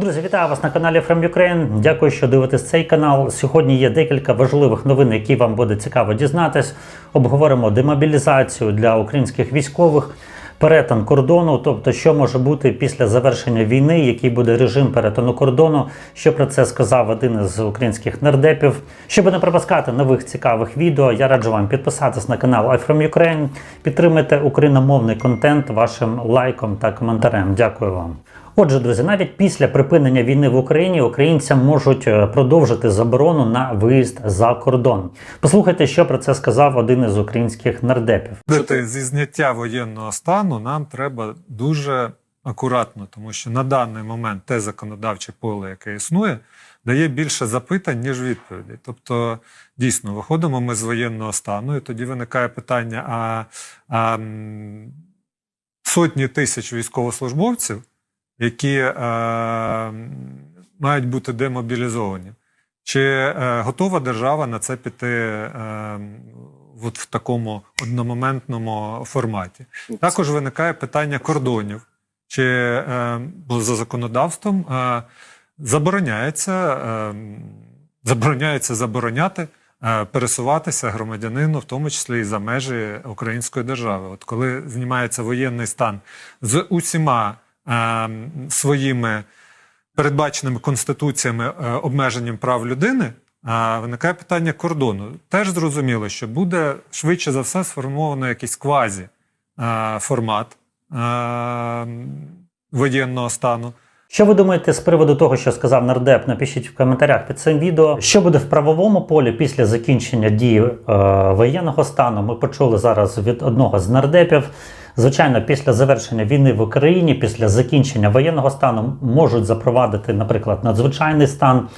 Друзі, вітаю вас на каналі From Ukraine. Дякую, що дивитесь цей канал. Сьогодні є декілька важливих новин, які вам буде цікаво дізнатись. Обговоримо демобілізацію для українських військових, перетин кордону, тобто, що може бути після завершення війни, який буде режим перетину кордону. Що про це сказав один із українських нардепів. Щоб не пропускати нових цікавих відео, я раджу вам підписатись на канал I From Ukraine, підтримайте україномовний контент вашим лайком та коментарем. Дякую вам. Отже, друзі, навіть після припинення війни в Україні українцям можуть е, продовжити заборону на виїзд за кордон. Послухайте, що про це сказав один із українських нардепів. Виходити зі зняття воєнного стану нам треба дуже акуратно, тому що на даний момент те законодавче поле, яке існує, дає більше запитань, ніж відповідей. Тобто, дійсно, виходимо ми з воєнного стану, і тоді виникає питання: а, а сотні тисяч військовослужбовців, які е, мають бути демобілізовані. Чи е, готова держава на це піти е, от в такому одномоментному форматі? Також виникає питання кордонів. Чи е, бо за законодавством е, забороняється, е, забороняється забороняти е, пересуватися громадянину, в тому числі і за межі української держави. От коли знімається воєнний стан з усіма своїми передбаченими конституціями е, обмеженням прав людини, виникає питання кордону. Теж зрозуміло, що буде швидше за все сформовано якийсь квазі е, формат е, воєнного стану. Що ви думаєте з приводу того, що сказав нардеп? Напишіть в коментарях під цим відео. Що буде в правовому полі після закінчення дії е, воєнного стану? Ми почули зараз від одного з нардепів. Звичайно, після завершення війни в Україні, після закінчення воєнного стану можуть запровадити, наприклад, надзвичайний стан.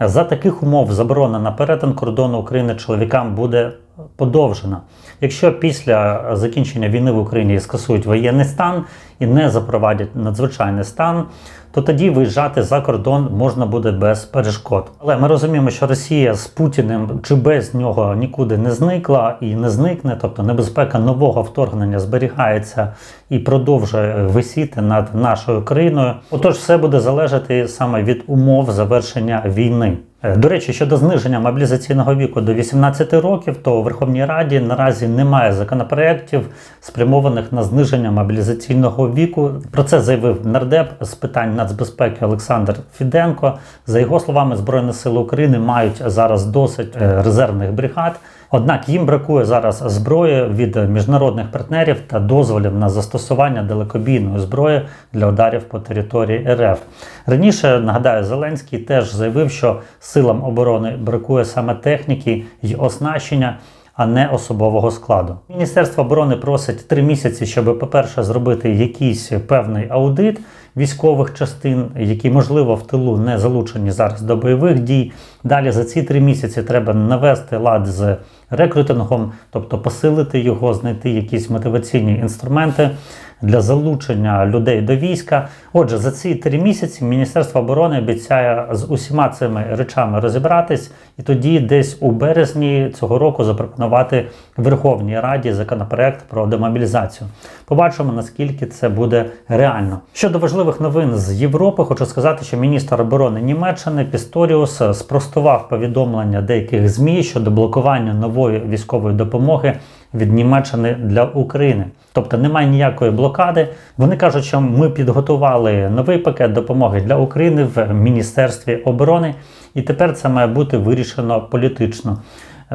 За таких умов заборона на перетин кордону України чоловікам буде подовжена. Якщо після закінчення війни в Україні скасують воєнний стан і не запровадять надзвичайний стан, то тоді виїжджати за кордон можна буде без перешкод. Але ми розуміємо, що Росія з Путіним чи без нього нікуди не зникла і не зникне, тобто небезпека нового вторгнення зберігається і продовжує висіти над нашою країною. Отож, все буде залежати саме від умов завершення війни. Е, До речі, щодо зниження мобілізаційного віку до 18 років, то у Верховній Раді наразі немає законопроєктів, спрямованих на зниження мобілізаційного віку. Про це заявив нардеп з питань нацбезпеки Олександр Фіденко. За його словами, Збройні Сили України мають зараз досить е, резервних бригад. Однак їм бракує зараз зброї від міжнародних партнерів та дозволів на застосування далекобійної зброї для ударів по території РФ. Раніше нагадаю, Зеленський теж заявив, що силам оборони бракує саме техніки й оснащення. А не особового складу. Міністерство оборони просить три місяці, щоб, по-перше, зробити якийсь певний аудит військових частин, які, можливо, в тилу не залучені зараз до бойових дій. Далі за ці три місяці треба навести лад з рекрутингом, тобто посилити його, знайти якісь мотиваційні інструменти для залучення людей до війська. Отже, за ці три місяці Міністерство оборони обіцяє з усіма цими речами розібратись, і тоді, десь у березні цього року, запропонувати Верховній Раді законопроект про демобілізацію. Побачимо наскільки це буде реально. Щодо важливих новин з Європи, хочу сказати, що міністр оборони Німеччини Пісторіус спростував повідомлення деяких змі щодо блокування нової військової допомоги від Німеччини для України. Тобто немає ніякої блокади. Вони кажуть, що ми підготували новий пакет допомоги для України в Міністерстві оборони, і тепер це має бути вирішено політично.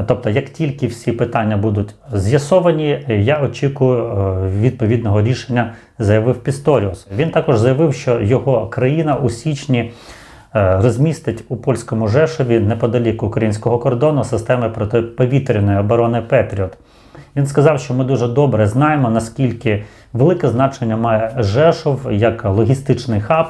Тобто, як тільки всі питання будуть з'ясовані, я очікую е, відповідного рішення, заявив Пісторіус. Він також заявив, що його країна у січні е, розмістить у польському Жешові неподалік українського кордону системи протиповітряної оборони Петріот. Він сказав, що ми дуже добре знаємо, наскільки велике значення має Жешов як логістичний хаб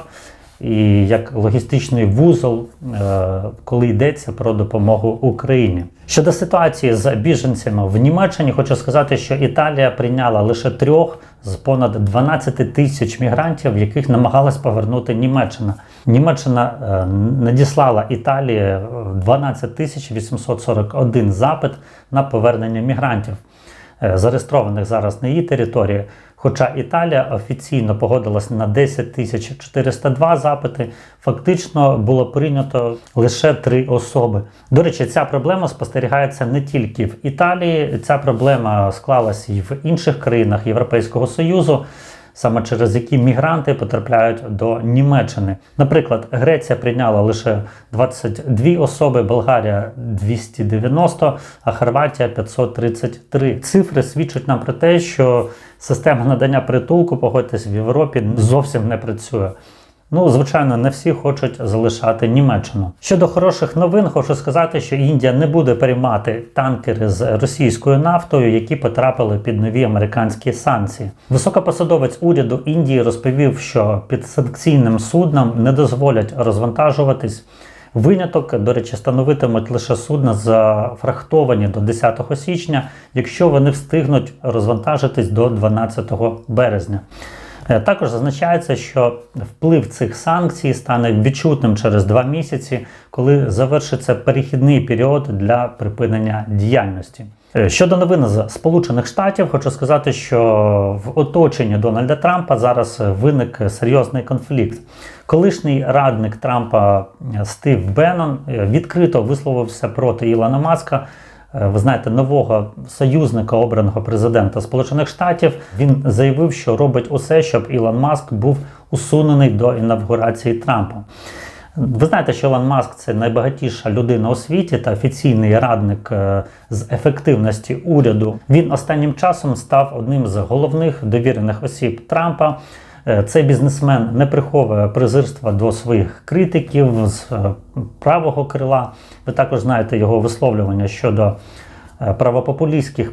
і як логістичний вузол, е, коли йдеться про допомогу Україні. Щодо ситуації з біженцями в Німеччині, хочу сказати, що Італія прийняла лише трьох з понад 12 тисяч мігрантів, яких намагалась повернути Німеччина. Німеччина е, надіслала Італії е, 12 тисяч 841 запит на повернення мігрантів. Е, зареєстрованих зараз на її території. Хоча Італія офіційно погодилася на 10 тисяч 402 запити, фактично було прийнято лише три особи. До речі, ця проблема спостерігається не тільки в Італії, ця проблема склалася і в інших країнах Європейського Союзу. Саме через які мігранти потрапляють до Німеччини. Наприклад, Греція прийняла лише 22 особи, Болгарія 290, а Хорватія 533. Цифри свідчать нам про те, що система надання притулку, погодьтесь, в Європі зовсім не працює. Ну, звичайно, не всі хочуть залишати Німеччину. Щодо хороших новин, хочу сказати, що Індія не буде приймати танкери з російською нафтою, які потрапили під нові американські санкції. Високопосадовець уряду Індії розповів, що під санкційним судном не дозволять розвантажуватись. Виняток, до речі, становитимуть лише судна зафрахтовані до 10 січня, якщо вони встигнуть розвантажитись до 12 березня. Е, Також зазначається, що вплив цих санкцій стане відчутним через два місяці, коли завершиться перехідний період для припинення діяльності. Е, Щодо новин з Сполучених Штатів, хочу сказати, що в оточенні Дональда Трампа зараз виник серйозний конфлікт. Колишній радник Трампа е, Стив Беннон відкрито висловився проти Ілона Маска. Е, Ви знаєте, нового союзника обраного президента Сполучених Штатів він заявив, що робить усе, щоб Ілон Маск був усунений до інавгурації Трампа. Ви знаєте, що Ілон Маск це найбагатіша людина у світі та офіційний радник е, з ефективності уряду. Він останнім часом став одним з головних довірених осіб Трампа. Е, Цей бізнесмен не приховує презирства до своїх критиків з е, правого крила. Ви також знаєте його висловлювання щодо е, правопопулістських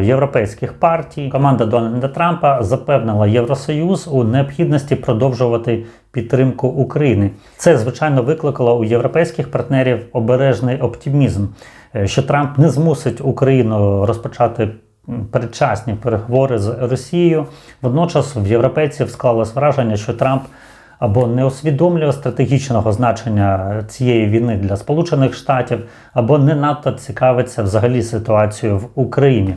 європейських партій. Команда Дональда Трампа запевнила Євросоюз у необхідності продовжувати підтримку України. Це звичайно викликало у європейських партнерів обережний оптимізм, що Трамп не змусить Україну розпочати передчасні переговори з Росією. Водночас в європейців склалось враження, що Трамп або не усвідомлює стратегічного значення цієї війни для Сполучених Штатів, або не надто цікавиться взагалі ситуацією в Україні.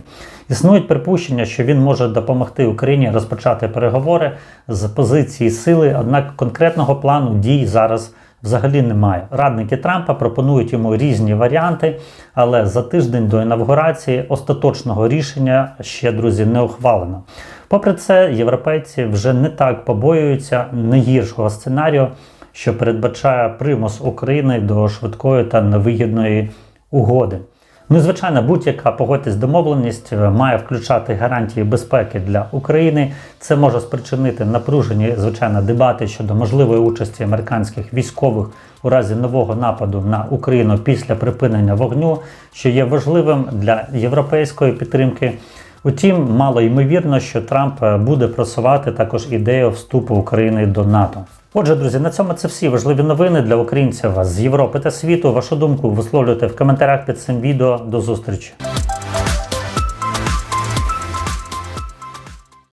Існують припущення, що він може допомогти Україні розпочати переговори з позиції сили, однак конкретного плану дій зараз взагалі немає. Радники Трампа пропонують йому різні варіанти, але за тиждень до інавгурації остаточного рішення ще друзі не ухвалено. Попри це, європейці вже не так побоюються найгіршого сценарію, що передбачає примус України до швидкої та невигідної угоди. Ну звичайно, будь-яка погодьтесь домовленість е, має включати гарантії безпеки для України. Це може спричинити напружені звичайно дебати щодо можливої участі американських військових у разі нового нападу на Україну після припинення вогню, що є важливим для європейської підтримки. Утім, мало ймовірно, що Трамп е, буде просувати також ідею вступу України до НАТО. Отже, друзі, на цьому це всі важливі новини для українців з Європи та світу. Вашу думку висловлюйте в коментарях під цим відео. До зустрічі.